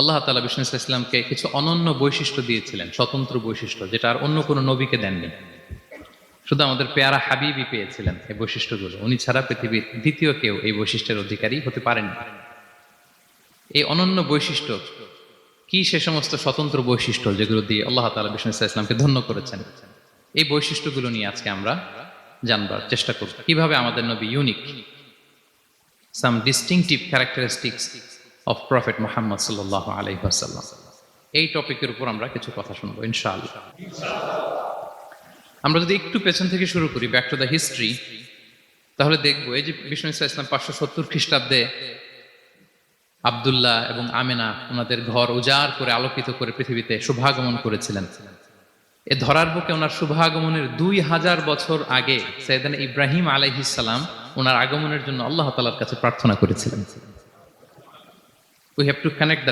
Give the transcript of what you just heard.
আল্লাহ তালা বিষ্ণু ইসলামকে কিছু অনন্য বৈশিষ্ট্য দিয়েছিলেন, স্বতন্ত্র বৈশিষ্ট্য, যেটা আর অন্য কোনো নবীকে দেননি। শুধু আমাদের পেয়ারা হাবিবই পেয়েছিলেন এই বৈশিষ্ট্যগুলো। উনি ছাড়া পৃথিবীর দ্বিতীয় কেউ এই বৈশিষ্ট্যের অধিকারী হতে পারেন এই অনন্য বৈশিষ্ট্য, কি সে সমস্ত স্বতন্ত্র বৈশিষ্ট্য যেগুলো দিয়ে আল্লাহ তালা বিষ্ণু ইসলামকে ধন্য করেছেন, এই বৈশিষ্ট্যগুলো নিয়ে আজকে আমরা জানবার চেষ্টা করব। কীভাবে আমাদের নবী unique some distinctive characteristics of prophet Muhammad সাল্লাহ আলহিহাসাল্লাম এই টপিকের উপর আমরা কিছু কথা শুনব, ইনশাআল্লাহ। আমরা যদি একটু পেছন থেকে শুরু করি ব্যাক টু দ্য হিস্ট্রি তাহলে দেখব এই যে বিষ্ণু ইসা ইসলাম পাঁচশো সত্তর খ্রিস্টাব্দে আবদুল্লাহ এবং আমেনা ওনাদের ঘর উজাড় করে, আলোকিত করে পৃথিবীতে শুভাগমন করেছিলেন। এ ধরার বুকে ওনার শুভাগমনের দুই হাজার বছর আগে সৈয়দান ইব্রাহিম আলাইহিসাল্লাম ওনার আগমনের জন্য আল্লাহ তালার কাছে প্রার্থনা করেছিলেন। We have to connect the